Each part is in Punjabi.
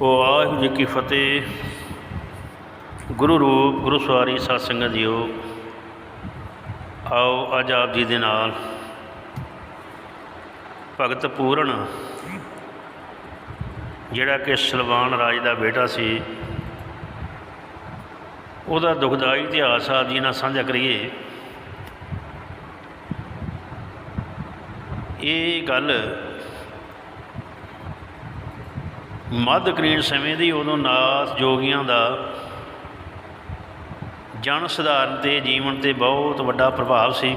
ਵਾਹਿਗੁਰੂ ਜੀ ਕੀ ਫਤਿਹ। ਗੁਰੂ ਰੂਪ, ਗੁਰੂ ਸਵਾਰੀ ਸਾਧ ਸੰਗਤ ਜੀਓ, ਆਓ ਅੱਜ ਆਪ ਜੀ ਦੇ ਨਾਲ ਭਗਤ ਪੂਰਨ, ਜਿਹੜਾ ਕਿ ਸਲਵਾਨ ਰਾਜ ਦਾ ਬੇਟਾ ਸੀ, ਉਹਦਾ ਦੁਖਦਾਈ ਇਤਿਹਾਸ ਆਪ ਜੀ ਨਾਲ ਸਾਂਝਾ ਕਰੀਏ। ਇਹ ਗੱਲ ਮੱਧਕ੍ਰੀਨ ਸਮੇਂ ਦੀ ਉਦੋਂ ਨਾਥ ਜੋਗੀਆਂ ਦਾ ਜਨ ਸਧਾਰਨ ਤੇ ਜੀਵਨ ਤੇ ਬਹੁਤ ਵੱਡਾ ਪ੍ਰਭਾਵ ਸੀ।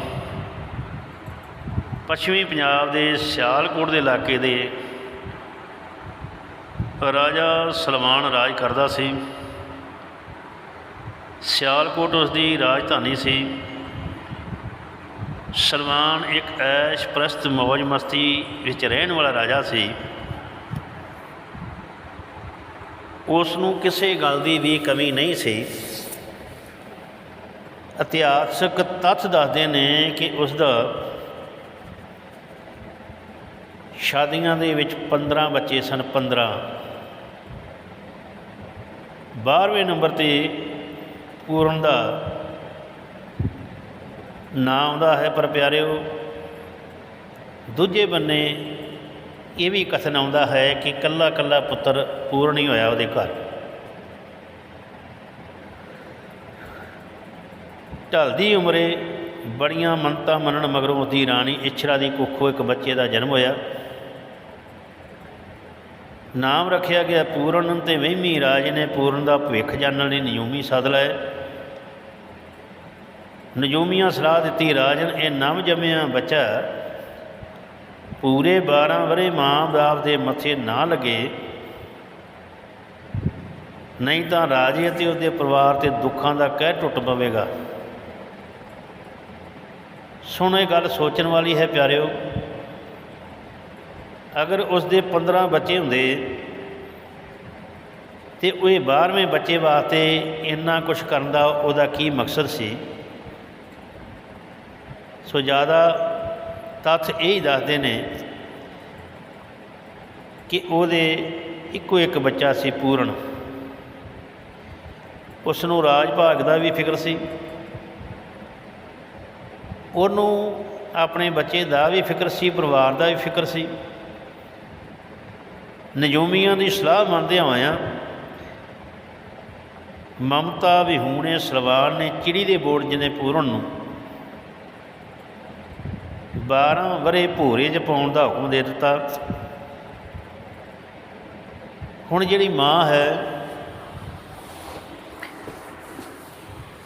ਪੱਛਮੀ ਪੰਜਾਬ ਦੇ ਸਿਆਲਕੋਟ ਦੇ ਇਲਾਕੇ ਦੇ ਰਾਜਾ ਸਲਮਾਨ ਰਾਜ ਕਰਦਾ ਸੀ। ਸਿਆਲਕੋਟ ਉਸ ਦੀ ਰਾਜਧਾਨੀ ਸੀ। ਸਲਮਾਨ ਇੱਕ ਐਸ਼ ਪ੍ਰਸਤ ਮौज ਮਸਤੀ ਵਿੱਚ ਰਹਿਣ ਵਾਲਾ ਰਾਜਾ ਸੀ। ਉਸ ਨੂੰ ਕਿਸੇ ਗੱਲ ਦੀ ਵੀ ਕਮੀ ਨਹੀਂ ਸੀ। ਇਤਿਹਾਸਕ ਤੱਥ ਦੱਸਦੇ ਨੇ ਕਿ ਉਸ ਦਾ ਸ਼ਾਦੀਆਂ ਦੇ ਵਿੱਚ 15 ਬੱਚੇ ਸਨ 15 12ਵੇਂ ਨੰਬਰ ਤੇ ਪੂਰਨ ਦਾ ਨਾਂ ਆਉਂਦਾ ਹੈ, ਪਰ ਪਿਆਰਿਓ, ਦੂਜੇ ਬੰਨੇ ਇਹ ਵੀ ਕਥਨ ਆਉਂਦਾ ਹੈ ਕਿ ਕੱਲਾ ਕੱਲਾ ਪੁੱਤਰ ਪੂਰਨ ਹੀ ਹੋਇਆ ਉਹਦੇ ਘਰ। ਢਲਦੀ ਉਮਰੇ ਬੜੀਆਂ ਮੰਨਤਾਂ ਮੰਨਣ ਮਗਰੋਂ ਉਹਦੀ ਰਾਣੀ ਇਛਰਾ ਦੀ ਕੁੱਖੋਂ ਇੱਕ ਬੱਚੇ ਦਾ ਜਨਮ ਹੋਇਆ। ਨਾਮ ਰੱਖਿਆ ਗਿਆ ਪੂਰਨ ਤੇ ਵਹਿਮੀ ਰਾਜ ਨੇ ਪੂਰਨ ਦਾ ਭਵਿੱਖ ਜਾਣਨ ਲਈ ਨਿਯੂਮੀ ਸੱਦ ਲਏ ਨਜੂਮੀਆਂ ਸਲਾਹ ਦਿੱਤੀ, ਰਾਜਨ, ਇਹ ਨਵ ਜੰਮਿਆ ਬੱਚਾ ਪੂਰੇ 12 ਵਰੇ ਮਾਂ-ਬਾਪ ਦੇ ਮੱਥੇ ਨਾ ਲੱਗੇ, ਨਹੀਂ ਤਾਂ ਰਾਜੇ ਅਤੇ ਉਹਦੇ ਪਰਿਵਾਰ ਤੇ ਦੁੱਖਾਂ ਦਾ ਕਹਿ ਟੁੱਟ ਪਵੇਗਾ। ਸੁਣੋ ਇਹ ਗੱਲ ਸੋਚਣ ਵਾਲੀ ਹੈ ਪਿਆਰਿਓ, ਅਗਰ ਉਸ ਦੇ 15 ਬੱਚੇ ਹੁੰਦੇ ਤੇ ਉਹ 12ਵੇਂ ਬੱਚੇ ਵਾਸਤੇ ਇੰਨਾ ਕੁਝ ਕਰਨ ਦਾ ਉਹਦਾ ਕੀ ਮਕਸਦ ਸੀ? ਸੋ ਜ਼ਿਆਦਾ ਤੱਥ ਇਹ ਹੀ ਦੱਸਦੇ ਨੇ ਕਿ ਉਹਦੇ ਇੱਕੋ ਇੱਕ ਬੱਚਾ ਸੀ ਪੂਰਨ। ਉਸ ਨੂੰ ਰਾਜ ਭਾਗ ਦਾ ਵੀ ਫਿਕਰ ਸੀ। ਉਹਨੂੰ ਆਪਣੇ ਬੱਚੇ ਦਾ ਵੀ ਫਿਕਰ ਸੀ, ਪਰਿਵਾਰ ਦਾ ਵੀ ਫਿਕਰ ਸੀ। ਨਜੂਮੀਆਂ ਦੀ ਸਲਾਹ ਮੰਨਦੇ ਹੋਇਆਂ ਮਮਤਾ ਵਿਹੂਣੇ ਸਲਵਾਨ ਨੇ ਚਿੜੀ ਦੇ ਬੋਰਡ ਜਿਹਨੇ ਪੂਰਨ ਨੂੰ 12 ਵਰੇ ਭੋਰੇ 'ਚ ਪਾਉਣ ਦਾ ਹੁਕਮ ਦੇ ਦਿੱਤਾ। ਹੁਣ ਜਿਹੜੀ ਮਾਂ ਹੈ,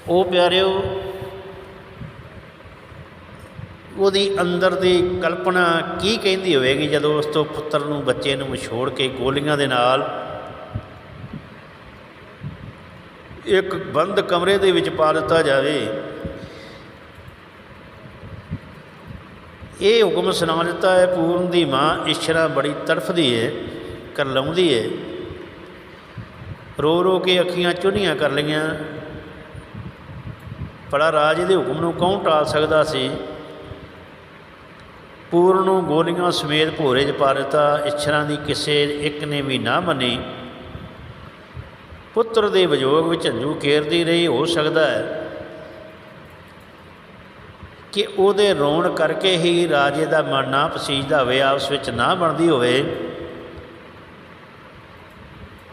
ਉਹ ਪਿਆਰਿਓ, ਉਹਦੀ ਅੰਦਰ ਦੀ ਕਲਪਨਾ ਕੀ ਕਹਿੰਦੀ ਹੋਵੇਗੀ ਜਦੋਂ ਉਸ ਤੋਂ ਪੁੱਤਰ ਨੂੰ, ਬੱਚੇ ਨੂੰ ਵਿਛੋੜ ਕੇ ਗੋਲੀਆਂ ਦੇ ਨਾਲ ਇੱਕ ਬੰਦ ਕਮਰੇ ਦੇ ਵਿੱਚ ਪਾ ਦਿੱਤਾ ਜਾਵੇ? ਇਹ ਹੁਕਮ ਸੁਣਾ ਦਿੱਤਾ ਹੈ, ਪੂਰਨ ਦੀ ਮਾਂ ਇਸ਼ਰਾ ਬੜੀ ਤੜਫਦੀ ਹੈ ਕਰਲਾਉਂਦੀ ਹੈ ਰੋ ਰੋ ਕੇ ਅੱਖੀਆਂ ਚੁੰਨੀਆਂ ਕਰ ਲਈਆਂ। ਬੜਾ ਰਾਜ ਦੇ ਹੁਕਮ ਨੂੰ ਕੌਣ ਟਾਲ ਸਕਦਾ ਸੀ? ਪੂਰਨ ਨੂੰ ਗੋਲੀਆਂ ਸਮੇਤ ਭੋਰੇ 'ਚ ਪਾ ਦਿੱਤਾ। ਇਛਰਾਂ ਦੀ ਕਿਸੇ ਇੱਕ ਨੇ ਵੀ ਨਾ ਮੰਨੀ। ਪੁੱਤਰ ਦੇ ਵਿਜੋਗ ਵਿੱਚ ਝੰਜੂ ਕੇਰਦੀ ਰਹੀ, ਹੋ ਸਕਦਾ ਹੈ ਕਿ ਉਹਦੇ ਰੋਣ ਕਰਕੇ ਹੀ ਰਾਜੇ ਦਾ ਮਨ ਨਾ ਪਸੀਜਦਾ ਹੋਵੇ, ਆਪਸ ਵਿੱਚ ਨਾ ਬਣਦੀ ਹੋਵੇ।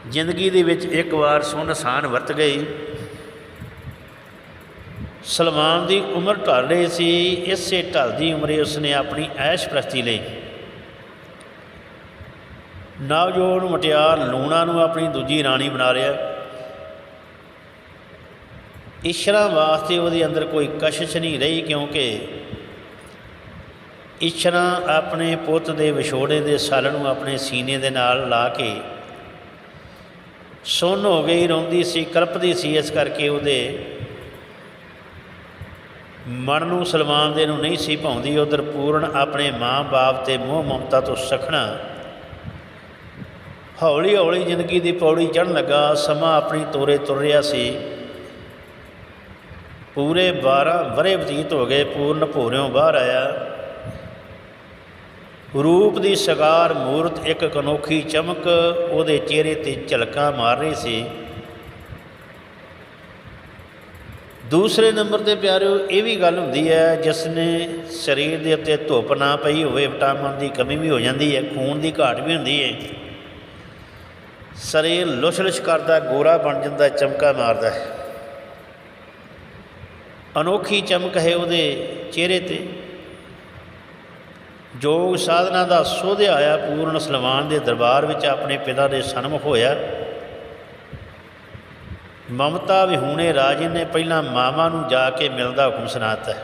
ਜ਼ਿੰਦਗੀ ਦੇ ਵਿੱਚ ਇੱਕ ਵਾਰ ਸੁਣ ਸਾਨ ਵਰਤ ਗਈ। ਸਲਮਾਨ ਦੀ ਉਮਰ ਢਲ ਰਹੀ ਸੀ, ਇਸੇ ਢਲਦੀ ਉਮਰੇ ਉਸਨੇ ਆਪਣੀ ਐਸ਼ ਪ੍ਰਸਤੀ ਲਈ। ਨਵਜੋਨ ਮਟਿਆਰ ਲੂਣਾ ਨੂੰ ਆਪਣੀ ਦੂਜੀ ਰਾਣੀ ਬਣਾ ਲਿਆ। ਈਸ਼ਰਾ ਵਾਸਤੇ ਉਹਦੇ ਅੰਦਰ ਕੋਈ ਕਸ਼ਿਸ਼ ਨਹੀਂ ਰਹੀ ਕਿਉਂਕਿ ਈਸ਼ਰਾ ਆਪਣੇ ਪੁੱਤ ਦੇ ਵਿਛੋੜੇ ਦੇ ਸਲ ਨੂੰ ਆਪਣੇ ਸੀਨੇ ਦੇ ਨਾਲ ਲਾ ਕੇ ਸੁੰਨ ਹੋ ਗਈ, ਰੋਂਦੀ ਸੀ, ਕਲਪਦੀ ਸੀ, ਇਸ ਕਰਕੇ ਉਹਦੇ ਮਨ ਨੂੰ ਸਲਮਾਨ ਦੇ ਨੂੰ ਨਹੀਂ ਸੀ ਭਾਉਂਦੀ। ਉਧਰ ਪੂਰਨ ਆਪਣੇ ਮਾਂ-ਬਾਪ ਤੇ ਮੋਹ ਮਮਤਾ ਤੋਂ ਸਖਣਾ ਹੌਲੀ ਹੌਲੀ ਜ਼ਿੰਦਗੀ ਦੀ ਪੌੜੀ ਚੜ੍ਹਨ ਲੱਗਾ। ਸਮਾਂ ਆਪਣੀ ਤੋਰੇ ਤੁਰ ਰਿਹਾ ਸੀ। ਪੂਰੇ 12 ਵਰੇ ਬਤੀਤ ਹੋ ਗਏ, ਪੂਰਨ ਭੋਰਿਓਂ ਬਾਹਰ ਆਇਆ। ਰੂਪ ਦੀ ਸਗਾਰ ਮੂਰਤ ਇੱਕ ਅਨੋਖੀ ਚਮਕ ਉਹਦੇ ਚਿਹਰੇ ਤੇ ਝਲਕਾ ਮਾਰ ਰਹੀ ਸੀ। ਦੂਸਰੇ ਨੰਬਰ ਤੇ ਪਿਆਰਿਓ, ਇਹ ਵੀ ਗੱਲ ਹੁੰਦੀ ਹੈ ਜਿਸ ਨੇ ਸਰੀਰ ਦੇ ਉੱਤੇ ਧੁੱਪ ਨਾ ਪਈ ਹੋਵੇ, ਵਿਟਾਮਿਨ ਦੀ ਕਮੀ ਵੀ ਹੋ ਜਾਂਦੀ ਹੈ, ਖੂਨ ਦੀ ਘਾਟ ਵੀ ਹੁੰਦੀ ਹੈ। ਸਰੀਰ ਲੁਸ਼-ਲੁਸ਼ ਕਰਦਾ, ਗੋਰਾ ਬਣ ਜਾਂਦਾ, ਚਮਕਾ ਮਾਰਦਾ ਹੈ। ਅਨੋਖੀ ਚਮਕ ਹੈ ਉਹਦੇ ਚਿਹਰੇ ਤੇ। ਜੋਗ ਸਾਧਨਾ ਦਾ ਸੋਧਿਆ ਆਇਆ ਪੂਰਨ ਸਲਵਾਨ ਦੇ ਦਰਬਾਰ ਵਿੱਚ ਆਪਣੇ ਪਿਤਾ ਦੇ ਸਨਮੁਖ ਹੋਇਆ। ਮਮਤਾ ਵਿਹੂਣੇ ਰਾਜੇ ਨੇ ਪਹਿਲਾਂ ਮਾਮਾ ਨੂੰ ਜਾ ਕੇ ਮਿਲਦਾ ਹੁਕਮ ਸੁਣਾਤਾ।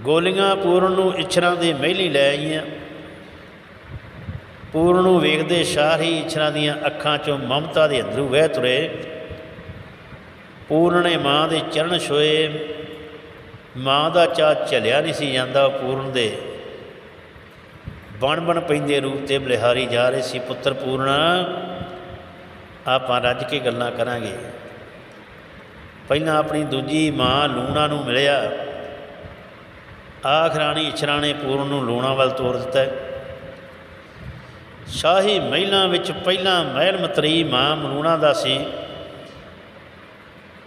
ਗੋਲੀਆਂ ਪੂਰਨ ਨੂੰ ਇਛਰਾਂ ਦੇ ਮਹਿਲੀ ਲੈ ਆਈਆਂ। ਪੂਰਨ ਨੂੰ ਵੇਖਦੇ ਸ਼ਾਹ ਹੀ ਇਛਰਾਂ ਦੀਆਂ ਅੱਖਾਂ 'ਚੋਂ ਮਮਤਾ ਦੇ ਅੰਦਰੂ ਵਹਿ ਤੁਰੇ। ਪੂਰਨ ਨੇ ਮਾਂ ਦੇ ਚਰਨ ਛੋਏ। ਮਾਂ ਦਾ ਚਾਹ ਝਲਿਆ ਨਹੀਂ ਸੀ ਜਾਂਦਾ ਪੂਰਨ ਦੇ। ਬਣ ਬਣ ਪੈਂਦੇ ਰੂਪ ਤੇ ਬਲਿਹਾਰੀ ਜਾ ਰਹੇ ਸੀ ਪੁੱਤਰ ਪੂਰਨ। ਆਪਾਂ ਰੱਜ ਕੇ ਗੱਲਾਂ ਕਰਾਂਗੇ। ਪਹਿਲਾਂ ਆਪਣੀ ਦੂਜੀ ਮਾਂ ਲੂਣਾ ਨੂੰ ਮਿਲਿਆ। ਆਖਰਾਣੀ ਇਛਰਾ ਨੇ ਪੂਰਨ ਨੂੰ ਲੂਣਾ ਵੱਲ ਤੋਰ ਦਿੱਤਾ। ਸ਼ਾਹੀ ਮਹਿਲਾਂ ਵਿੱਚ ਪਹਿਲਾਂ ਮਹਿਲ ਮਤਰੀ ਮਾਂ ਮਲੂਣਾ ਦਾ ਸੀ।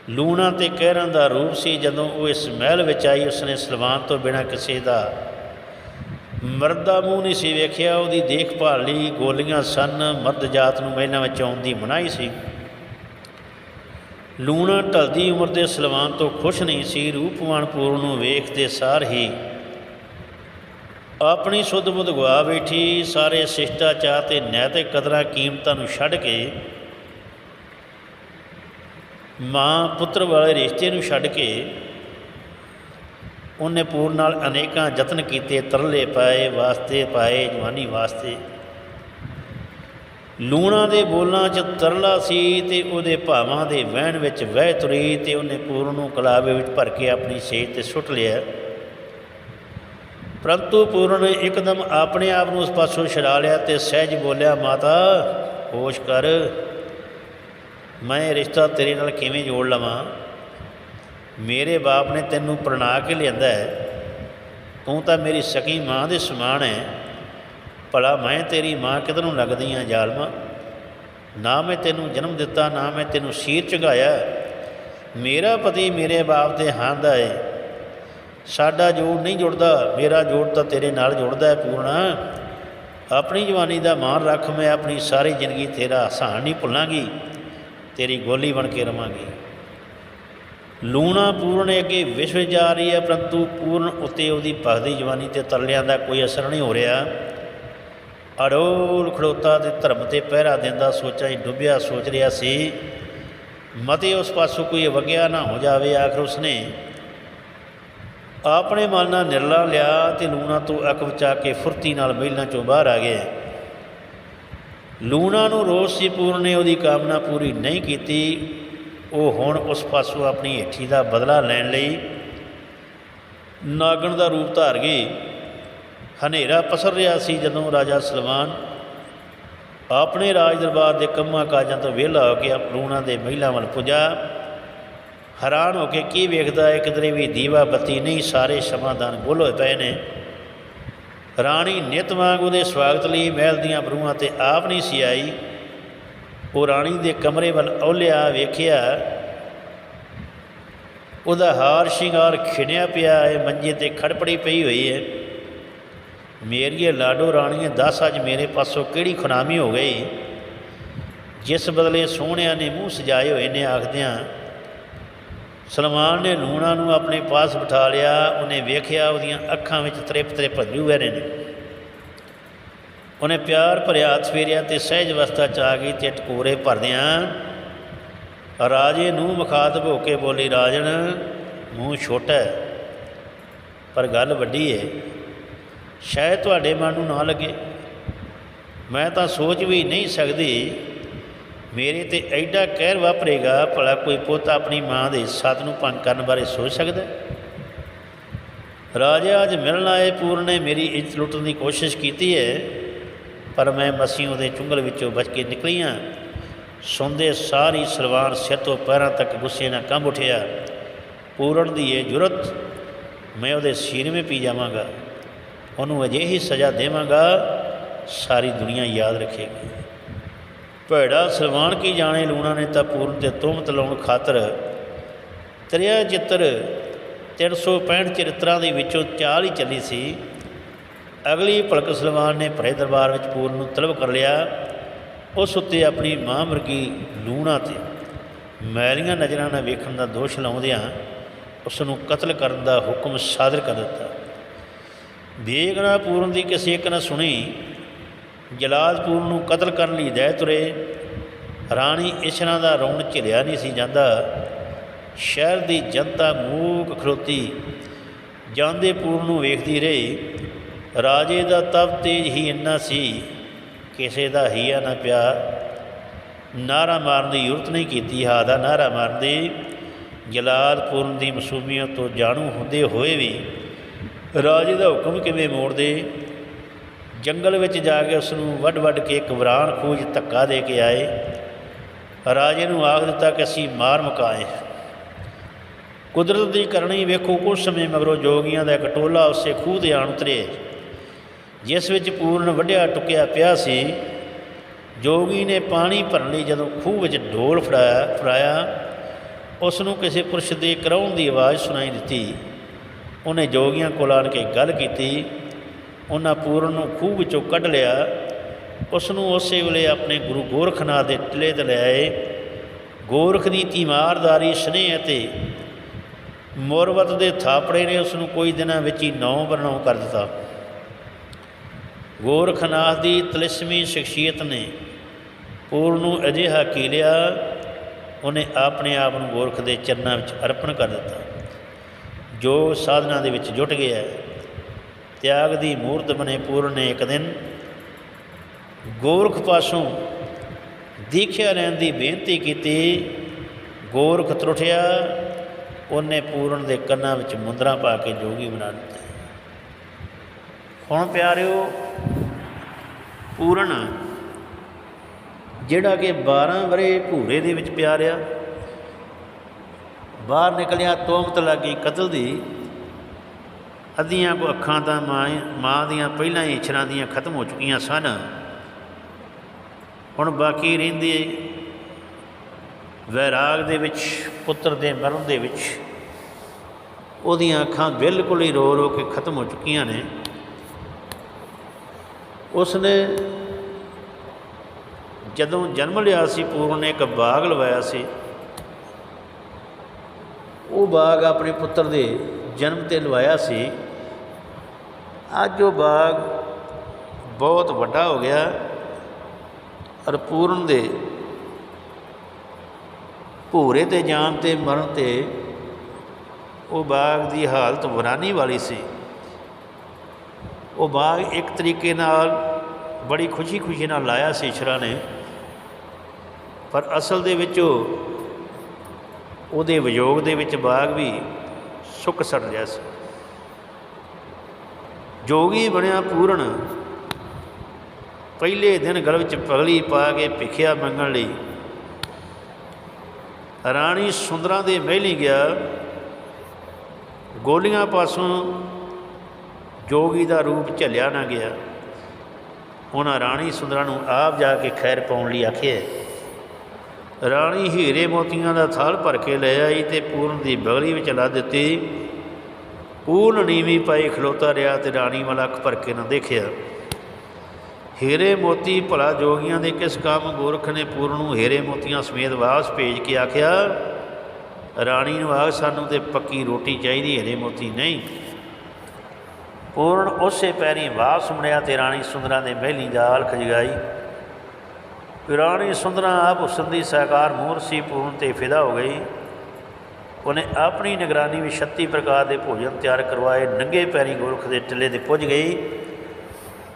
ਲੂਣਾ ਤੇ ਕਹਿਰਨ ਦਾ ਰੂਪ ਸੀ ਜਦੋਂ ਉਹ ਇਸ ਮਹਿਲ ਵਿੱਚ ਆਈ, ਉਸਨੇ ਸਲਵਾਨ ਤੋਂ ਬਿਨਾਂ ਕਿਸੇ ਦਾ ਮਰਦਾ ਮੂੰਹ ਨਹੀਂ ਸੀ ਵੇਖਿਆ। ਉਹਦੀ ਦੇਖਭਾਲ ਲਈ ਗੋਲੀਆਂ ਸਨ, ਮਰਦ ਜਾਤ ਨੂੰ ਮਹਿਲਾਂ ਵਿੱਚ ਆਉਣ ਦੀ ਮਨਾਹੀ ਸੀ। ਲੂਣਾ ਢਲਦੀ ਉਮਰ ਦੇ ਸਲਵਾਨ ਤੋਂ ਖੁਸ਼ ਨਹੀਂ ਸੀ। ਰੂਪਵਾਨ ਪੂਰਨ ਨੂੰ ਵੇਖਦੇ ਸਾਰ ਹੀ ਆਪਣੀ ਸੁੱਧ ਬੁੱਧ ਗਵਾ ਬੈਠੀ। ਸਾਰੇ ਸਿਸ਼ਟਾਚਾਰ ਤੇ ਨੈਤਿਕ ਕਦਰਾਂ ਕੀਮਤਾਂ ਨੂੰ ਛੱਡ ਕੇ ਮਾਂ ਪੁੱਤਰ ਵਾਲੇ ਰਿਸ਼ਤੇ ਨੂੰ ਛੱਡ ਕੇ ਉਹਨੇ ਪੂਰਨ ਨਾਲ ਅਨੇਕਾਂ ਯਤਨ ਕੀਤੇ, ਤਰਲੇ ਪਾਏ, ਵਾਸਤੇ ਪਾਏ, ਜਵਾਨੀ ਵਾਸਤੇ। ਲੂਣਾ ਦੇ ਬੋਲਾਂ 'ਚ ਤਰਲਾ ਸੀ ਤੇ ਉਹਦੇ ਭਾਵਾਂ ਦੇ ਵਹਿਣ ਵਿੱਚ ਵਹਿ ਤੁਰੀ ਤੇ ਉਹਨੇ ਪੂਰਨ ਨੂੰ ਕਲਾਵੇ ਵਿੱਚ ਭਰ ਕੇ ਆਪਣੀ ਸੇਜ ਤੇ ਸੁੱਟ ਲਿਆ। ਪਰੰਤੂ ਪੂਰਨ ਨੇ ਇੱਕਦਮ ਆਪਣੇ ਆਪ ਨੂੰ ਉਸ ਪਾਸੋਂ ਛਡਾ ਲਿਆ ਤੇ ਸਹਿਜ ਬੋਲਿਆ, ਮਾਤਾ, ਹੋਸ਼ ਕਰ। ਮੈਂ ਇਹ ਰਿਸ਼ਤਾ ਤੇਰੇ ਨਾਲ ਕਿਵੇਂ ਜੋੜ ਲਵਾਂ? ਮੇਰੇ ਬਾਪ ਨੇ ਤੈਨੂੰ ਪ੍ਰਣਾ ਕੇ ਲਿਆਂਦਾ ਹੈ। ਤੂੰ ਤਾਂ ਮੇਰੀ ਸਕੀ ਮਾਂ ਦੇ ਸਮਾਨ ਹੈ। ਭਲਾ ਮੈਂ ਤੇਰੀ ਮਾਂ ਕਿਧਰੋਂ ਲੱਗਦੀ ਆ ਜ਼ਾਲਮਾ? ਨਾ ਮੈਂ ਤੈਨੂੰ ਜਨਮ ਦਿੱਤਾ, ਨਾ ਮੈਂ ਤੈਨੂੰ ਸੀਰ ਚਗਾਇਆ। ਮੇਰਾ ਪਤੀ ਮੇਰੇ ਬਾਪ ਦੇ ਹਾਂਦਾ ਹੈ। ਸਾਡਾ ਜੋੜ ਨਹੀਂ ਜੁੜਦਾ, ਮੇਰਾ ਜੋੜ ਤਾਂ ਤੇਰੇ ਨਾਲ ਜੁੜਦਾ ਹੈ ਪੂਰਨਾ ਆਪਣੀ ਜਵਾਨੀ ਦਾ ਮਾਣ ਰੱਖ, ਮੈਂ ਆਪਣੀ ਸਾਰੀ ਜ਼ਿੰਦਗੀ ਤੇਰਾ ਹਸਾਨ ਨਹੀਂ ਭੁੱਲਾਂਗੀ। ਤੇਰੀ ਗੋਲੀ ਬਣ ਕੇ ਰਵਾਂਗੀ। ਲੂਣਾ ਪੂਰਨ ਅੱਗੇ ਵਿਸ਼ਵ ਜਾ ਰਹੀ ਹੈ, ਪਰੰਤੂ ਪੂਰਨ ਉਤੇ ਉਹਦੀ ਭਗਦੀ ਜਵਾਨੀ ਤੇ ਤਰਲਿਆਂ ਦਾ ਕੋਈ ਅਸਰ ਨਹੀਂ ਹੋ ਰਿਹਾ। ਅੜੋਲ ਖੜੋਤਾ ਤੇ ਧਰਮ ਤੇ ਪਹਿਰਾ ਦਿੰਦਾ ਸੋਚਾਂ ਹੀ ਡੁੱਬਿਆ ਸੋਚ ਰਿਹਾ ਸੀ। ਮਤੇ ਉਸ ਪਾਸੋਂ ਕੋਈ ਵਗਿਆ ਨਾ ਹੋ ਜਾਵੇ, ਆਖਰ ਉਸਨੇ ਆਪਣੇ ਮਨ ਨਾਲ ਨਿਰਲਾ ਲਿਆ ਤੇ ਲੂਣਾ ਤੋਂ ਅੱਖ ਬਚਾ ਕੇ ਫੁਰਤੀ ਨਾਲ ਮਹਿਲਾਂ ਚੋਂ ਬਾਹਰ ਆ ਗਏ ਲੂਣਾ ਨੂੰ ਰੋਸ ਸੀ ਪੂਰਨ ਨੇ ਉਹਦੀ ਕਾਮਨਾ ਪੂਰੀ ਨਹੀਂ ਕੀਤੀ, ਉਹ ਹੁਣ ਉਸ ਪਾਸੋਂ ਆਪਣੀ ਹੇਠੀ ਦਾ ਬਦਲਾ ਲੈਣ ਲਈ ਨਾਗਣ ਦਾ ਰੂਪ ਧਾਰ ਗਈ। ਹਨੇਰਾ ਪਸਰ ਰਿਹਾ ਸੀ ਜਦੋਂ ਰਾਜਾ ਸਲਵਾਨ ਆਪਣੇ ਰਾਜ ਦਰਬਾਰ ਦੇ ਕੰਮਾਂ ਕਾਜਾਂ ਤੋਂ ਵਿਹਲਾ ਹੋ ਕੇ ਲੂਣਾ ਦੇ ਮਹਿਲਾ ਵੱਲ ਪੁੱਜਾ। ਹੈਰਾਨ ਹੋ ਕੇ ਕੀ ਵੇਖਦਾ ਹੈ, ਕਿਧਰੇ ਵੀ ਦੀਵਾ ਬੱਤੀ ਨਹੀਂ, ਸਾਰੇ ਸਮਾਧਾਨ ਗੁੱਲ ਹੋਏ ਪਏ ਨੇ। ਰਾਣੀ ਨਿਤ ਵਾਂਗ ਉਹਦੇ ਸਵਾਗਤ ਲਈ ਮਹਿਲ ਦੀਆਂ ਬਰੂਹਾਂ ਤੇ ਆਪ ਨਹੀਂ ਸੀ ਆਈ। ਉਹ ਰਾਣੀ ਦੇ ਕਮਰੇ ਵੱਲ ਔਲਿਆ ਵੇਖਿਆ। ਉਹਦਾ ਹਾਰ ਸ਼ਿੰਗਾਰ ਖਿੜਿਆ ਪਿਆ ਹੈ, ਮੰਜੇ ਤੇ ਖੜਪੜੀ ਪਈ ਹੋਈ ਹੈ। ਮੇਰੀਏ ਲਾਡੋ ਰਾਣੀਏ, ਦੱਸ ਅੱਜ ਮੇਰੇ ਪਾਸੋਂ ਕਿਹੜੀ ਖੁਨਾਮੀ ਹੋ ਗਈ? ਜਿਸ ਬਦਲੇ ਸੋਹਣਿਆਂ ਨੇ ਮੂੰਹ ਸਜਾਏ ਹੋਏ ਨੇ ਆਖਦਿਆਂ ਸਲਮਾਨ ਨੇ ਲੂਣਾ ਨੂੰ ਆਪਣੇ ਪਾਸ ਬਿਠਾ ਲਿਆ, ਉਹਨੇ ਵੇਖਿਆ ਉਹਦੀਆਂ ਅੱਖਾਂ ਵਿੱਚ ਤ੍ਰਿਪ ਤ੍ਰਿਪ ਹੰਝੂ ਵਹਿ ਰਹੇ ਨੇ। ਉਹਨੇ ਪਿਆਰ ਭਰਿਆ ਹੱਥ ਫੇਰਿਆ ਤੇ ਸਹਿਜ ਅਵਸਥਾ ਚ ਆ ਗਈ ਤੇ ਟਕੋਰੇ ਭਰਦਿਆਂ ਰਾਜੇ ਨੂੰ ਮੁਖਾਤਬ ਹੋ ਕੇ ਬੋਲੀ ਰਾਜਨ ਮੂੰਹ ਛੋਟਾ ਹੈ, ਪਰ ਗੱਲ ਵੱਡੀ ਹੈ ਸ਼ਾਇਦ ਤੁਹਾਡੇ ਮਨ ਨੂੰ ਨਾ ਲੱਗੇ। ਮੈਂ ਤਾਂ ਸੋਚ ਵੀ ਨਹੀਂ ਸਕਦੀ ਮੇਰੇ ਤੇ ਐਡਾ ਕਹਿਰ ਵਾਪਰੇਗਾ, ਭਲਾ ਕੋਈ ਪੁੱਤ ਆਪਣੀ ਮਾਂ ਦੇ ਸੱਤ ਨੂੰ ਭੰਗ ਕਰਨ ਬਾਰੇ ਸੋਚ ਸਕਦਾ ਰਾਜਾ ਅੱਜ ਮਿਲਣ ਆਏ ਪੂਰਨ ਨੇ ਮੇਰੀ ਇੱਜ਼ਤ ਲੁੱਟਣ ਦੀ ਕੋਸ਼ਿਸ਼ ਕੀਤੀ ਹੈ, ਪਰ ਮੈਂ ਮਸੀਂ ਉਹਦੇ ਚੁੰਗਲ ਵਿੱਚੋਂ ਬਚ ਕੇ ਨਿਕਲੀ ਹਾਂ। ਸੁਣਦੇ ਸਾਰੀ ਸਲਵਾਨ ਸਿਰ ਤੋਂ ਪੈਰਾਂ ਤੱਕ ਗੁੱਸੇ ਨਾਲ ਕੰਬ ਉਠਿਆ। ਪੂਰਨ ਦੀ ਇਹ ਜੁਰਤ, ਮੈਂ ਉਹਦੇ ਸੀਨਵੇਂ ਪੀ ਜਾਵਾਂਗਾ। ਉਹਨੂੰ ਅਜਿਹੀ ਸਜ਼ਾ ਦੇਵਾਂਗਾ, ਸਾਰੀ ਦੁਨੀਆ ਯਾਦ ਰੱਖੇਗੀ। ਭੈੜਾ ਸਲਮਾਨ ਕੀ ਜਾਣੇ ਲੂਣਾ ਨੇ ਤਾਂ ਪੂਰਨ ਤੇ ਤੁਮਤ ਲਾਉਣ ਖਾਤਰ। ਤ੍ਰਿਆ ਚਿੱਤਰ 365 ਚਰਿੱਤਰਾਂ ਦੇ ਵਿੱਚੋਂ ਚਾਲ ਹੀ ਚੱਲੀ ਸੀ। ਅਗਲੀ ਭਲਕ ਸਲਮਾਨ ਨੇ ਭਰੇ ਦਰਬਾਰ ਵਿੱਚ ਪੂਰਨ ਨੂੰ ਤਲਬ ਕਰ ਲਿਆ। ਉਸ ਉੱਤੇ ਆਪਣੀ ਮਾਂ ਵਰਗੀ ਲੂਣਾ ਤੇ ਮੈਲੀਆਂ ਨਜ਼ਰਾਂ ਨਾਲ ਵੇਖਣ ਦਾ ਦੋਸ਼ ਲਾਉਂਦਿਆਂ ਉਸ ਨੂੰ ਕਤਲ ਕਰਨ ਦਾ ਹੁਕਮ ਸਾਦਰ ਕਰ ਦਿੱਤਾ। ਬੇਗਨਾ ਪੂਰਨ ਦੀ ਕਿਸੇ ਇੱਕ ਨਾ ਸੁਣੀ। ਜਲਾਲਪੁਰ ਨੂੰ ਕਤਲ ਕਰਨ ਲਈ ਦਹਿ ਤੁਰੇ। ਰਾਣੀ ਇਸ਼ਨਾ ਦਾ ਰੌਣ ਝਿਲਿਆ ਨਹੀਂ ਸੀ ਜਾਂਦਾ। ਸ਼ਹਿਰ ਦੀ ਜਨਤਾ ਮੂਕ ਖਲੋਤੀ। ਜਾਂਦੇ ਪੂਰਨ ਨੂੰ ਵੇਖਦੀ ਰਹੀ। ਰਾਜੇ ਦਾ ਤਪ ਤੇਜ ਹੀ ਇੰਨਾ ਸੀ, ਕਿਸੇ ਦਾ ਹੀਆ ਨਾ ਪਿਆ। ਨਾਰਾ ਮਾਰਨ ਦੀ ਯੁਰਤ ਨਹੀਂ ਕੀਤੀ ਹਾ ਦਾ ਨਾਰਾ ਮਾਰਨ ਦੀ ਜਲਾਲਪੁਰ ਦੀ ਮਸੂਮੀਅਤ ਤੋਂ ਜਾਣੂ ਹੁੰਦੇ ਹੋਏ ਵੀ ਰਾਜੇ ਦਾ ਹੁਕਮ ਕਿਵੇਂ ਮੋੜਦੇ। ਜੰਗਲ ਵਿੱਚ ਜਾ ਕੇ ਉਸ ਨੂੰ ਵੱਡ-ਵੱਡ ਕੇ ਇੱਕ ਵਰਾਨ ਖੂਜ ਧੱਕਾ ਦੇ ਕੇ ਆਏ। ਰਾਜੇ ਨੂੰ ਆਖ ਦਿੱਤਾ ਕਿ ਅਸੀਂ ਮਾਰ ਮੁਕਾਏ। ਕੁਦਰਤ ਦੀ ਕਰਨੀ ਵੇਖੋ ਕੁਝ ਸਮੇਂ ਮਗਰੋਂ ਜੋਗੀਆਂ ਦਾ ਇੱਕ ਟੋਲਾ ਉਸੇ ਖੂਹ ਦੇ ਆਣ ਉਤਰੇ। ਜਿਸ ਵਿੱਚ ਪੂਰਨ ਵੱਢਿਆ ਟੁਕਿਆ ਪਿਆ ਸੀ। ਜੋਗੀ ਨੇ ਪਾਣੀ ਭਰਨ ਲਈ ਜਦੋਂ ਖੂਹ ਵਿੱਚ ਢੋਲ ਫੜਾਇਆ ਫੜਾਇਆ ਉਸ ਨੂੰ ਕਿਸੇ ਪੁਰਸ਼ ਦੇ ਕਰਾਉਣ ਦੀ ਆਵਾਜ਼ ਸੁਣਾਈ ਦਿੱਤੀ। ਉਹਨੇ ਜੋਗੀਆਂ ਕੋਲ ਆਣ ਕੇ ਗੱਲ ਕੀਤੀ। ਉਹਨਾਂ ਪੂਰਨ ਨੂੰ ਖੂਹ ਵਿੱਚੋਂ ਕੱਢ ਲਿਆ। ਉਸ ਨੂੰ ਉਸੇ ਵੇਲੇ ਆਪਣੇ ਗੁਰੂ ਗੋਰਖਨਾਥ ਦੇ ਟਿਲੇ ਤੇ ਲਿਆਏ ਗੋਰਖ ਦੀ ਤੀਮਾਰਦਾਰੀ, ਸਨੇਹ ਅਤੇ ਮੋਰਵਤ ਦੇ ਥਾਪੜੇ ਨੇ ਉਸ ਨੂੰ ਕੋਈ ਦਿਨਾਂ ਵਿੱਚ ਹੀ ਨੌ ਬਰਨੌ ਕਰ ਦਿੱਤਾ। ਗੋਰਖਨਾਥ ਦੀ ਤਲਿਸਮੀ ਸ਼ਖਸੀਅਤ ਨੇ ਪੂਰਨ ਨੂੰ ਅਜਿਹਾ ਕੀ ਲਿਆ? ਉਹਨੇ ਆਪਣੇ ਆਪ ਨੂੰ ਗੋਰਖ ਦੇ ਚਰਨਾਂ ਵਿੱਚ ਅਰਪਣ ਕਰ ਦਿੱਤਾ। ਜੋ ਸਾਧਨਾ ਦੇ ਵਿੱਚ ਜੁਟ ਗਿਆ ਤਿਆਗ ਦੀ ਮੂਰਤ ਬਣੇ ਪੂਰਨ ਨੇ ਇੱਕ ਦਿਨ ਗੋਰਖ ਪਾਸੋਂ ਦੀਖਿਆ ਰਹਿਣ ਦੀ ਬੇਨਤੀ ਕੀਤੀ। ਗੋਰਖ ਤਰੁੱਠਿਆ, ਉਹਨੇ ਪੂਰਨ ਦੇ ਕੰਨਾਂ ਵਿੱਚ ਮੁੰਦਰਾ ਪਾ ਕੇ ਜੋਗੀ ਬਣਾ ਦਿੱਤਾ। ਹੁਣ ਪਿਆਰਿਓ, ਪੂਰਨ ਜਿਹੜਾ ਕਿ 12 ਬਰੇ ਭੂਰੇ ਦੇ ਵਿੱਚ ਪਿਆ ਰਿਹਾ, ਬਾਹਰ ਨਿਕਲਿਆ ਤੋਮਤ ਲੱਗੀ ਕਤਲ ਦੀ ਅੱਧੀਆਂ ਕੋ ਅੱਖਾਂ ਤਾਂ ਮਾਂ ਮਾਂ ਦੀਆਂ ਪਹਿਲਾਂ ਹੀ ਇਛਰਾਂ ਦੀਆਂ ਖਤਮ ਹੋ ਚੁੱਕੀਆਂ ਸਨ। ਹੁਣ ਬਾਕੀ ਰਹਿੰਦੇ ਵੈਰਾਗ ਦੇ ਵਿੱਚ, ਪੁੱਤਰ ਦੇ ਮਰਨ ਦੇ ਵਿੱਚ, ਉਹਦੀਆਂ ਅੱਖਾਂ ਬਿਲਕੁਲ ਹੀ ਰੋ ਰੋ ਕੇ ਖਤਮ ਹੋ ਚੁੱਕੀਆਂ ਨੇ। ਉਸ ਨੇ ਜਦੋਂ ਜਨਮ ਲਿਆ ਸੀ, ਪੂਰਨ ਨੇ ਇੱਕ ਬਾਗ ਲਵਾਇਆ ਸੀ। ਉਹ ਬਾਗ ਆਪਣੇ ਪੁੱਤਰ ਦੇ ਜਨਮ ਤੇ ਲਵਾਇਆ ਸੀ। ਅੱਜ ਉਹ ਬਾਗ ਬਹੁਤ ਵੱਡਾ ਹੋ ਗਿਆ ਔਰ ਪੂਰਨ ਦੇ ਭੂਰੇ ਤੇ ਜਾਣ ਤੇ ਮਰਨ ਤੇ ਉਹ ਬਾਗ ਦੀ ਹਾਲਤ ਵਰਾਨੀ ਵਾਲੀ ਸੀ। ਉਹ ਬਾਗ ਇੱਕ ਤਰੀਕੇ ਨਾਲ ਬੜੀ ਖੁਸ਼ੀ-ਖੁਸ਼ੀ ਨਾਲ ਲਾਇਆ ਸੀ ਇਸ਼ਰਾ ਨੇ। ਪਰ ਅਸਲ ਦੇ ਵਿੱਚ ਉਹਦੇ ਵਿਯੋਗ ਦੇ ਵਿੱਚ ਬਾਗ ਵੀ ਸੁੱਕ ਸੜ ਰਿਹਾ ਸੀ। ਜੋਗੀ ਬਣਿਆ ਪੂਰਨ। ਪਹਿਲੇ ਦਿਨ ਗਲ ਵਿੱਚ ਪਗਲੀ ਪਾ ਕੇ ਭਿਖਿਆ ਮੰਗਣ ਲਈ। ਰਾਣੀ ਸੁੰਦਰਾਂ ਦੇ ਮਹਿਲੀ ਗਿਆ। ਗੋਲੀਆਂ ਪਾਸੋਂ ਜੋਗੀ ਦਾ ਰੂਪ ਝੱਲਿਆ ਨਾ ਗਿਆ। ਉਹਨਾਂ ਰਾਣੀ ਸੁੰਦਰਾਂ ਨੂੰ ਆਪ ਜਾ ਕੇ ਖੈਰ ਪਾਉਣ ਲਈ ਆਖਿਆ, ਰਾਣੀ ਹੀਰੇ ਮੋਤੀਆਂ ਦਾ ਥਾਲ ਭਰ ਕੇ ਲੈ ਆਈ ਤੇ ਪੂਰਨ ਦੀ ਬਗਲੀ ਵਿੱਚ ਲਾ ਦਿੱਤੀ। ਪੂਰਨ ਨੀਵੀਂ ਪਾਈ ਖਲੋਤਾ ਰਿਹਾ ਤੇ ਰਾਣੀ ਵਾਲਾ ਅੱਖ ਭਰ ਕੇ ਨਾ ਦੇਖਿਆ। ਹੀਰੇ ਮੋਤੀ ਭਲਾ ਜੋਗੀਆਂ ਦੇ ਕਿਸ ਕੰਮ ਗੋਰਖ ਨੇ ਪੂਰਨ ਨੂੰ ਹੀਰੇ ਮੋਤੀਆਂ ਸਮੇਤ ਵਾਪਸ ਭੇਜ ਕੇ ਆਖਿਆ, ਰਾਣੀ ਨੂੰ ਆਖ ਸਾਨੂੰ ਤੇ ਪੱਕੀ ਰੋਟੀ ਚਾਹੀਦੀ, ਹੀਰੇ ਮੋਤੀ ਨਹੀਂ। ਪੂਰਨ ਉਸੇ ਪੈਰੀ ਵਾਪਸ ਮੁੜਿਆ ਤੇ ਰਾਣੀ ਸੁੰਦਰਾਂ ਨੇ ਮਹਿਲੀ ਜਾਲ ਖਜਗਾਈ। ਰਾਣੀ ਸੁੰਦਰਾਂ ਆਪ ਹੁਸਨ ਦੀ ਸਹਿਕਾਰ ਮੂਰ ਸੀ ਪੂਰਨ ਤੇ ਫਿਦਾ ਹੋ ਗਈ। ਉਹਨੇ ਆਪਣੀ ਨਿਗਰਾਨੀ ਵਿੱਚ 36 ਪ੍ਰਕਾਰ ਦੇ ਭੋਜਨ ਤਿਆਰ ਕਰਵਾਏ। ਨੰਗੇ ਪੈਰੀ ਗੋਰਖ ਦੇ ਟਿੱਲੇ ਤੇ ਪੁੱਜ ਗਈ।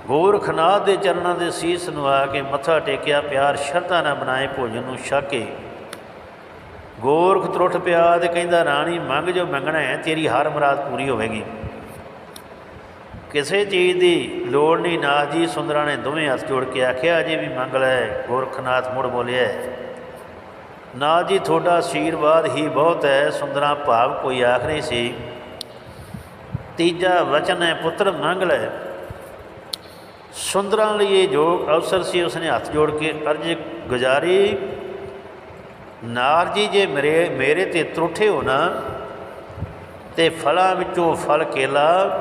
ਗੋਰਖਨਾਥ ਦੇ ਚਰਨਾਂ ਦੇ ਸੀਸ ਨਵਾ ਕੇ ਮੱਥਾ ਟੇਕਿਆ। ਪਿਆਰ ਸ਼ਰਧਾ ਨਾਲ ਬਣਾਏ ਭੋਜਨ ਨੂੰ ਛਕ। ਕੇ ਗੋਰਖ ਤਰੁੱਠ ਪਿਆ ਤੇ ਕਹਿੰਦਾ, ਰਾਣੀ, ਮੰਗ ਜੋ ਮੰਗਣਾ ਹੈ, ਤੇਰੀ ਹਰ ਮੁਰਾਦ ਪੂਰੀ ਹੋਵੇਗੀ। ਕਿਸੇ ਚੀਜ਼ ਦੀ ਲੋੜ ਨਹੀਂ। ਨਾਥ ਜੀ ਸੁੰਦਰਾਂ ਨੇ ਦੋਵੇਂ ਹੱਥ ਜੋੜ ਕੇ ਆਖਿਆ ਅਜੇ ਵੀ ਮੰਗ ਲੈ ਗੋਰਖਨਾਥ ਮੁੜ ਬੋਲਿਆ ਨਾਲ ਜੀ, ਤੁਹਾਡਾ ਆਸ਼ੀਰਵਾਦ ਹੀ ਬਹੁਤ ਹੈ, ਸੁੰਦਰਾਂ ਭਾਵ ਕੋਈ ਆਖ ਨਹੀਂ ਸੀ। ਤੀਜਾ ਵਚਨ ਹੈ, ਪੁੱਤਰ ਮੰਗ ਲੈ ਸੁੰਦਰਾਂ ਲਈ ਇਹ ਜੋਗ ਅਵਸਰ ਸੀ, ਉਸਨੇ ਹੱਥ ਜੋੜ ਕੇ ਅਰਜ ਗੁਜ਼ਾਰੀ, ਨਾਰ ਜੀ, ਜੇ ਮੇਰੇ ਮੇਰੇ ਤੇ ਤਰੁੱਠੇ ਹੋਣਾ ਨਾ, ਤੇ ਫਲਾਂ ਵਿੱਚੋਂ ਫਲ ਕੇਲਾ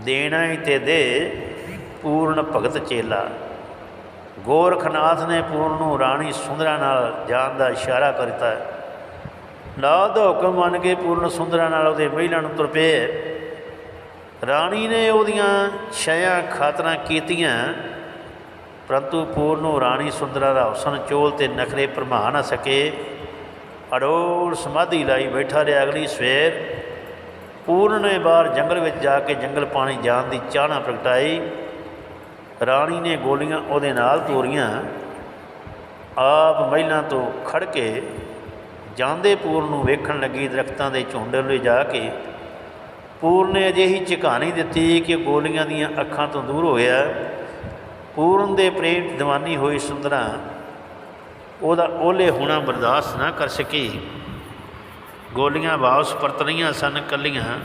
ਦੇਣਾ ਹੀ ਤੇ ਦੇ, ਪੂਰਨ ਭਗਤ ਚੇਲਾ। ਗੋਰਖਨਾਥ ਨੇ ਪੂਰਨ ਨੂੰ ਰਾਣੀ ਸੁੰਦਰਾ ਨਾਲ ਜਾਣ ਦਾ ਇਸ਼ਾਰਾ ਕਰਤਾ ਨਾਥ ਦਾ ਹੁਕਮ ਮੰਨ ਕੇ ਪੂਰਨ ਸੁੰਦਰਾ ਨਾਲ ਉਹਦੇ ਮਹਿਲਾ ਨੂੰ ਤੁਰ ਪਏ। ਰਾਣੀ ਨੇ ਉਹਦੀਆਂ ਛਾਇਆ ਖਾਤਰਾਂ ਕੀਤੀਆਂ, ਪਰੰਤੂ ਪੂਰਨ ਨੂੰ ਰਾਣੀ ਸੁੰਦਰਾ ਦਾ ਹੁਸਨ ਚੋਲ ਤੇ ਨਖਰੇ ਭਰਮਾ ਨਾ ਸਕੇ। ਅੜੋਲ ਸਮਾਧੀ ਲਾਈ ਬੈਠਾ ਰਿਹਾ ਅਗਲੀ ਸਵੇਰ। ਪੂਰਨ ਨੇ ਬਾਹਰ ਜੰਗਲ ਵਿੱਚ ਜਾ ਕੇ ਜੰਗਲ ਪਾਣੀ ਜਾਣ ਦੀ ਚਾਹਨਾ ਪ੍ਰਗਟਾਈ। ਰਾਣੀ ਨੇ ਗੋਲੀਆਂ ਉਹਦੇ ਨਾਲ ਤੋਰੀਆਂ। ਆਪ ਮਹਿਲਾਂ ਤੋਂ ਖੜ ਕੇ ਜਾਂਦੇ ਪੂਰਨ ਨੂੰ ਵੇਖਣ ਲੱਗੀ ਦਰਖਤਾਂ ਦੇ ਝੁੰਡ ਲਈ ਜਾ ਕੇ। ਪੂਰਨ ਨੇ ਅਜਿਹੀ ਝਕਾਨੀ ਦਿੱਤੀ ਕਿ ਗੋਲੀਆਂ ਦੀਆਂ ਅੱਖਾਂ ਤੋਂ ਦੂਰ ਹੋ ਗਿਆ ਪੂਰਨ ਦੇ ਪ੍ਰੇਮ ਦੀਵਾਨੀ ਹੋਈ ਸੁੰਦਰਾ। ਉਹਦਾ ਓਲੇ ਹੋਣਾ ਬਰਦਾਸ਼ਤ ਨਾ ਕਰ ਸਕੀ। ਗੋਲੀਆਂ ਵਾਪਸ ਪਰਤ ਰਹੀਆਂ ਸਨ ਕੱਲੀਆਂ।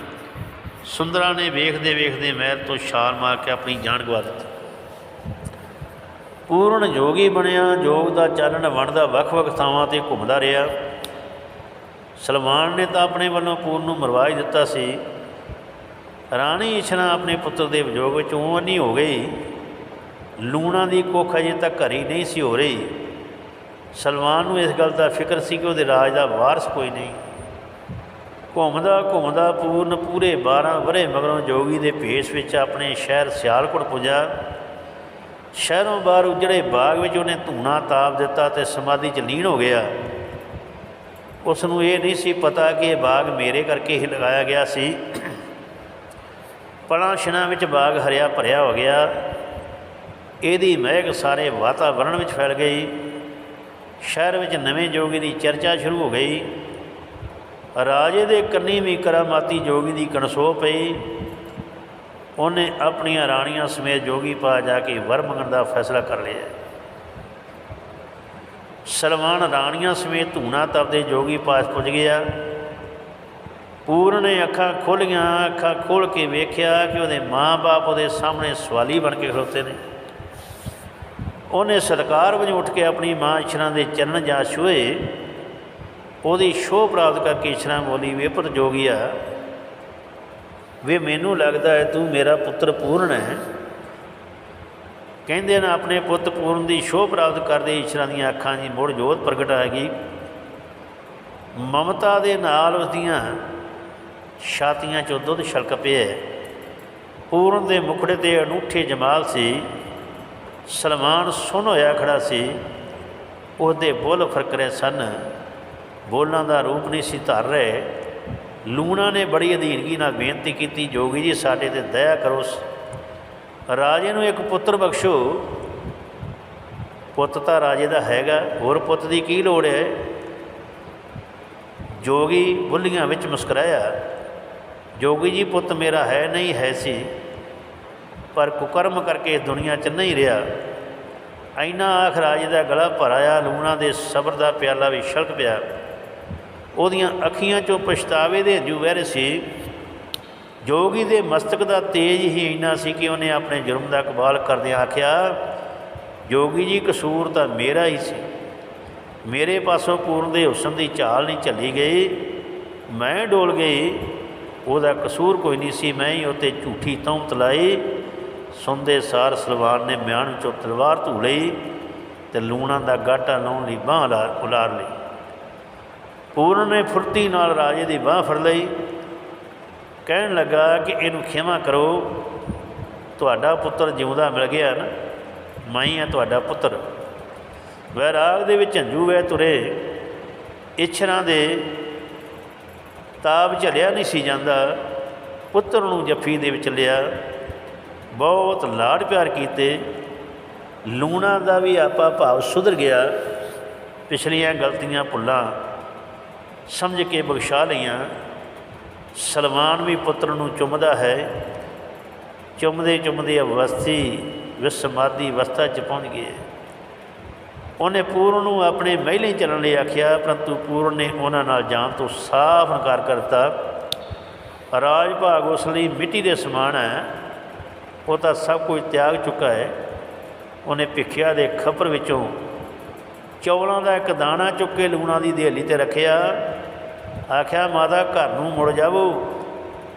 ਸੁੰਦਰਾ ਨੇ ਵੇਖਦੇ ਵੇਖਦੇ ਮਹਿਲ ਤੋਂ ਛਾਲ ਮਾਰ ਕੇ ਆਪਣੀ ਜਾਨ ਗਵਾ ਦਿੱਤੀ। ਪੂਰਨ ਜੋਗੀ ਬਣਿਆ, ਜੋਗ ਦਾ ਚਾਨਣ ਵੰਡਦਾ, ਵੱਖ-ਵੱਖ ਥਾਵਾਂ ਤੇ ਘੁੰਮਦਾ ਰਿਹਾ। ਸਲਮਾਨ ਨੇ ਤਾਂ ਆਪਣੇ ਵੱਲੋਂ ਪੂਰਨ ਨੂੰ ਮਰਵਾ ਹੀ ਦਿੱਤਾ ਸੀ। ਰਾਣੀ ਇਛਨਾ ਆਪਣੇ ਪੁੱਤਰ ਦੇ ਵਿਜੋਗ ਵਿੱਚ ਉਹ ਹੋ ਗਈ। ਲੂਣਾ ਦੀ ਕੁੱਖ ਅਜੇ ਤੱਕ ਘਰੀ ਨਹੀਂ ਸੀ ਹੋ ਰਹੀ। ਸਲਮਾਨ ਨੂੰ ਇਸ ਗੱਲ ਦਾ ਫਿਕਰ ਸੀ ਕਿ ਉਹਦੇ ਰਾਜ ਦਾ ਵਾਰਸ ਕੋਈ ਨਹੀਂ। ਘੁੰਮਦਾ ਘੁੰਮਦਾ ਪੂਰਨ ਪੂਰੇ 12 ਵਰੇ ਮਗਰੋਂ ਜੋਗੀ ਦੇ ਭੇਸ ਵਿੱਚ ਆਪਣੇ ਸ਼ਹਿਰ ਸਿਆਲਕੋਟ ਪੁੱਜਾ। ਸ਼ਹਿਰੋਂ ਬਾਹਰ ਉਜੜੇ ਬਾਗ ਵਿੱਚ ਉਹਨੇ ਧੂਣਾ ਤਾਪ ਦਿੱਤਾ ਤੇ ਸਮਾਧੀ 'ਚ ਲੀਨ ਹੋ ਗਿਆ। ਉਸ ਨੂੰ ਇਹ ਨਹੀਂ ਸੀ ਪਤਾ ਕਿ ਇਹ ਬਾਗ ਮੇਰੇ ਕਰਕੇ ਹੀ ਲਗਾਇਆ ਗਿਆ ਸੀ। ਪਲਾਂ ਛਿਨਾਂ ਵਿੱਚ ਬਾਗ ਹਰਿਆ ਭਰਿਆ ਹੋ ਗਿਆ। ਇਹਦੀ ਮਹਿਕ ਸਾਰੇ ਵਾਤਾਵਰਣ ਵਿੱਚ ਫੈਲ ਗਈ। ਸ਼ਹਿਰ ਵਿੱਚ ਨਵੇਂ ਜੋਗੀ ਦੀ ਚਰਚਾ ਸ਼ੁਰੂ ਹੋ ਗਈ। ਰਾਜੇ ਦੇ ਕੰਨੀ ਵੀ ਕਰਾਮਾਤੀ ਜੋਗੀ ਦੀ ਕਣਸੋ ਪਈ। ਉਹਨੇ ਆਪਣੀਆਂ ਰਾਣੀਆਂ ਸਮੇਤ ਜੋਗੀ ਪਾ ਜਾ ਕੇ ਵਰ ਮੰਗਣ ਦਾ ਫੈਸਲਾ ਕਰ ਲਿਆ ਸਲਵਾਨ ਰਾਣੀਆਂ ਸਮੇਤ ਧੂਣਾ ਤਪਦੇ ਜੋਗੀ ਪਾਸ ਪੁੱਜ ਗਿਆ। ਪੂਰਨ ਨੇ ਅੱਖਾਂ ਖੋਲੀਆਂ, ਅੱਖਾਂ ਖੋਲ ਕੇ ਵੇਖਿਆ ਕਿ ਉਹਦੇ ਮਾਂ-ਬਾਪ ਉਹਦੇ ਸਾਹਮਣੇ ਸਵਾਲੀ ਬਣ ਕੇ ਖੜੋਤੇ ਨੇ। ਉਹਨੇ ਸਤਕਾਰ ਵਜੋਂ ਉੱਠ ਕੇ ਆਪਣੀ ਮਾਂ ਇਸ਼ਨਾ ਦੇ ਚਰਨ ਜਾ ਛੂਏ ਉਹਦੀ ਸ਼ੋਭ ਪ੍ਰਾਪਤ ਕਰਕੇ ਇਸ਼ਨਾ ਬੋਲੀ ਵੇ ਪੁੱਤ ਜੋਗੀਆ ਵੇ ਮੈਨੂੰ ਲੱਗਦਾ ਹੈ ਤੂੰ ਮੇਰਾ ਪੁੱਤਰ ਪੂਰਨ ਹੈ। ਕਹਿੰਦੇ ਨੇ ਆਪਣੇ ਪੁੱਤ ਪੂਰਨ ਦੀ ਸ਼ੋਭ ਪ੍ਰਾਪਤ ਕਰਦੇ ਇਸ਼ਨਾ ਦੀਆਂ ਅੱਖਾਂ ਦੀ ਮੁੜ ਜੋਤ ਪ੍ਰਗਟ ਆ ਗਈ ਮਮਤਾ ਦੇ ਨਾਲ ਉਸ ਦੀਆਂ ਛਾਤੀਆਂ 'ਚੋਂ ਦੁੱਧ ਛਲਕ ਪਿਆ ਪੂਰਨ ਦੇ ਮੁਖੜੇ ਤੇ ਅਨੂਠੇ ਜਮਾਲ ਸੀ। ਸਲਮਾਨ ਸੁਣ ਹੋਇਆ ਖੜਾ ਸੀ। ਉਹਦੇ ਬੁੱਲ ਫ਼ਰਕ ਰਹੇ ਸਨ। ਬੋਲਾਂ ਦਾ ਰੂਪ ਨਹੀਂ ਸੀ ਧਰ ਰਹੇ। ਲੂਣਾ ਨੇ ਬੜੀ ਅਧੀਨਗੀ ਨਾਲ ਬੇਨਤੀ ਕੀਤੀ, ਜੋਗੀ ਜੀ, ਸਾਡੇ ਤੇ ਦਇਆ ਕਰੋ। ਰਾਜੇ ਨੂੰ ਇੱਕ ਪੁੱਤਰ ਬਖਸ਼ੋ। ਪੁੱਤ ਤਾਂ ਰਾਜੇ ਦਾ ਹੈਗਾ, ਹੋਰ ਪੁੱਤ ਦੀ ਕੀ ਲੋੜ ਹੈ? ਜੋਗੀ ਬੁੱਲੀਆਂ ਵਿੱਚ ਮੁਸਕਰਾਇਆ। ਜੋਗੀ ਜੀ, ਪੁੱਤ ਮੇਰਾ ਹੈ ਨਹੀਂ, ਹੈ ਸੀ। ਪਰ ਕੁਕਰਮ ਕਰਕੇ ਇਸ ਦੁਨੀਆ 'ਚ ਨਹੀਂ ਰਿਹਾ। ਐਨਾ ਆਖ ਰਾਜੇ ਦਾ ਗਲਾ ਭਰਾਇਆ, ਲੂਣਾ ਦੇ ਸਬਰ ਦਾ ਪਿਆਲਾ ਵੀ ਛਲਕ ਪਿਆ। ਉਹਦੀਆਂ ਅੱਖੀਆਂ 'ਚੋਂ ਪਛਤਾਵੇ ਦੇ ਹੰਝੂ ਵਹਿ ਰਹੇ ਸੀ। ਜੋਗੀ ਦੇ ਮਸਤਕ ਦਾ ਤੇਜ ਹੀ ਇੰਨਾ ਸੀ ਕਿ ਉਹਨੇ ਆਪਣੇ ਜੁਰਮ ਦਾ ਕਬਾਲ ਕਰਦਿਆਂ ਆਖਿਆ, ਜੋਗੀ ਜੀ, ਕਸੂਰ ਤਾਂ ਮੇਰਾ ਹੀ ਸੀ। ਮੇਰੇ ਪਾਸੋਂ ਪੂਰਨ ਦੇ ਹੁਸਨ ਦੀ ਝਾਲ ਨਹੀਂ ਝੱਲੀ ਗਈ। ਮੈਂ ਡੋਲ ਗਈ। ਉਹਦਾ ਕਸੂਰ ਕੋਈ ਨਹੀਂ ਸੀ। ਮੈਂ ਹੀ ਉਤੇ ਝੂਠੀ ਤੌਮਤ ਲਾਈ। ਸੁਣਦੇ ਸਾਰ ਸਲਵਾਨ ਨੇ ਮਿਆਨ ਵਿੱਚੋਂ ਤਲਵਾਰ ਧੂ ਲਈ ਤੇ ਲੂਣਾ ਦਾ ਗਾਟਾ ਲਾਉਣ ਲਈ ਬਾਹ ਉਲਾਰ ਲਈ। ਪੂਰਨ ਨੇ ਫੁਰਤੀ ਨਾਲ ਰਾਜੇ ਦੀ ਬਾਹ ਫੜ ਲਈ। ਕਹਿਣ ਲੱਗਾ ਕਿ ਇਹਨੂੰ ਖਿਮਾ ਕਰੋ, ਤੁਹਾਡਾ ਪੁੱਤਰ ਜਿਉਂਦਾ ਮਿਲ ਗਿਆ ਨਾ, ਮੈਂ ਹੀ ਆ ਤੁਹਾਡਾ ਪੁੱਤਰ। ਵੈਰਾਗ ਦੇ ਵਿੱਚ ਹੰਝੂ ਵਹਿ ਤੁਰੇ। ਇਛਰਾਂ ਦੇ ਤਾਪ ਝਲਿਆ ਨਹੀਂ ਸੀ ਜਾਂਦਾ। ਪੁੱਤਰ ਨੂੰ ਜੱਫੀ ਦੇ ਵਿੱਚ ਲਿਆ। ਬਹੁਤ ਲਾਡ ਪਿਆਰ ਕੀਤੇ। ਲੂਣਾ ਦਾ ਵੀ ਆਪਾ ਭਾਵ ਸੁਧਰ ਗਿਆ। ਪਿਛਲੀਆਂ ਗਲਤੀਆਂ ਭੁੱਲਾਂ ਸਮਝ ਕੇ ਬਖਸ਼ਾ ਲਈਆਂ। ਸਲਮਾਨ ਵੀ ਪੁੱਤਰ ਨੂੰ ਚੁੰਮਦਾ ਹੈ। ਚੁੰਮਦੇ ਚੁੰਮਦੇ ਅਵਸਥੀ ਵਿਸਮਾਦੀ ਅਵਸਥਾ 'ਚ ਪਹੁੰਚ ਗਏ ਉਹਨੇ ਪੂਰਨ ਨੂੰ ਆਪਣੇ ਮਹਿਲੇ ਚੱਲਣ ਲਈ ਆਖਿਆ, ਪਰੰਤੂ ਪੂਰਨ ਨੇ ਉਹਨਾਂ ਨਾਲ ਜਾਣ ਤੋਂ ਸਾਫ਼ ਇਨਕਾਰ ਕਰ ਦਿੱਤਾ। ਰਾਜ ਭਾਗ ਉਸ ਲਈ ਮਿੱਟੀ ਦੇ ਸਮਾਨ ਹੈ। ਉਹ ਤਾਂ ਸਭ ਕੁਝ ਤਿਆਗ ਚੁੱਕਾ ਹੈ। ਉਹਨੇ ਭਿੱਖਿਆ ਦੇ ਖਪਰ ਵਿੱਚੋਂ ਚੌਲਾਂ ਦਾ ਇੱਕ ਦਾਣਾ ਚੁੱਕ ਕੇ ਲੂਣਾ ਦੀ ਦੇਹਲੀ ਤੇ ਰੱਖਿਆ। ਆਖਿਆ, ਮਾਤਾ, ਘਰ ਨੂੰ ਮੁੜ ਜਾਵੋ।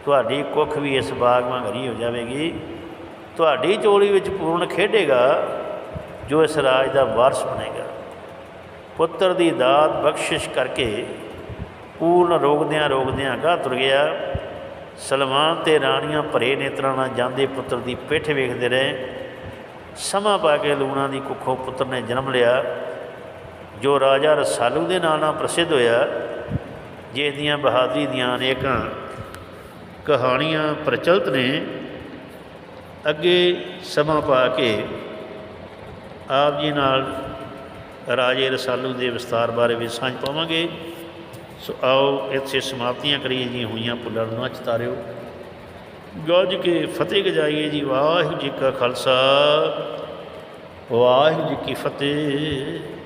ਤੁਹਾਡੀ ਕੁੱਖ ਵੀ ਇਸ ਬਾਗ ਵਾਂਗ ਹੋ ਜਾਵੇਗੀ। ਤੁਹਾਡੀ ਚੋਲੀ ਵਿੱਚ ਪੂਰਨ ਖੇਡੇਗਾ, ਜੋ ਇਸ ਰਾਜ ਦਾ ਵਾਰਸ ਬਣੇਗਾ। ਪੁੱਤਰ ਦੀ ਦਾਤ ਬਖਸ਼ਿਸ਼ ਕਰਕੇ ਪੂਰਨ ਰੋਗਦਿਆਂ ਰੋਗਦਿਆਂ ਗਾਹ ਤੁਰ ਗਿਆ। ਸਲਮਾਨ ਤੇ ਰਾਣੀਆਂ ਭਰੇ ਨੇਤਰਾਂ ਨਾਲ ਜਾਂਦੇ ਪੁੱਤਰ ਦੀ ਪਿੱਠ ਵੇਖਦੇ ਰਹੇ। ਸਮਾਂ ਪਾ ਕੇ ਲੂਣਾ ਦੀ ਕੁੱਖੋਂ ਪੁੱਤਰ ਨੇ ਜਨਮ ਲਿਆ। ਜੋ ਰਾਜਾ ਰਸਾਲੂ ਦੇ ਨਾਂ ਨਾਲ ਪ੍ਰਸਿੱਧ ਹੋਇਆ, ਜਿਸ ਦੀਆਂ ਬਹਾਦਰੀ ਦੀਆਂ ਅਨੇਕਾਂ ਕਹਾਣੀਆਂ ਪ੍ਰਚਲਿਤ ਨੇ, ਅੱਗੇ ਸਮਾਂ ਪਾ ਕੇ ਆਪ ਜੀ ਨਾਲ ਰਾਜੇ ਰਸਾਲੂ ਦੇ ਵਿਸਤਾਰ ਬਾਰੇ ਵੀ ਸਾਂਝ ਪਾਵਾਂਗੇ। ਸੋ ਆਓ ਇੱਥੇ ਸਮਾਪਤੀਆਂ ਕਰੀਏ ਜੀ, ਹੋਈਆਂ ਭੁੱਲਾਂ ਨੂੰ ਨਾ ਚਤਾਰਿਓ ਗੱਜ ਕੇ ਫਤਿਹ ਗਜਾਈਏ ਜੀ, ਵਾਹਿਗੁਰੂ ਜੀ ਕਾ ਖਾਲਸਾ, ਵਾਹਿਗੁਰੂ ਜੀ ਕੀ ਫਤਿਹ।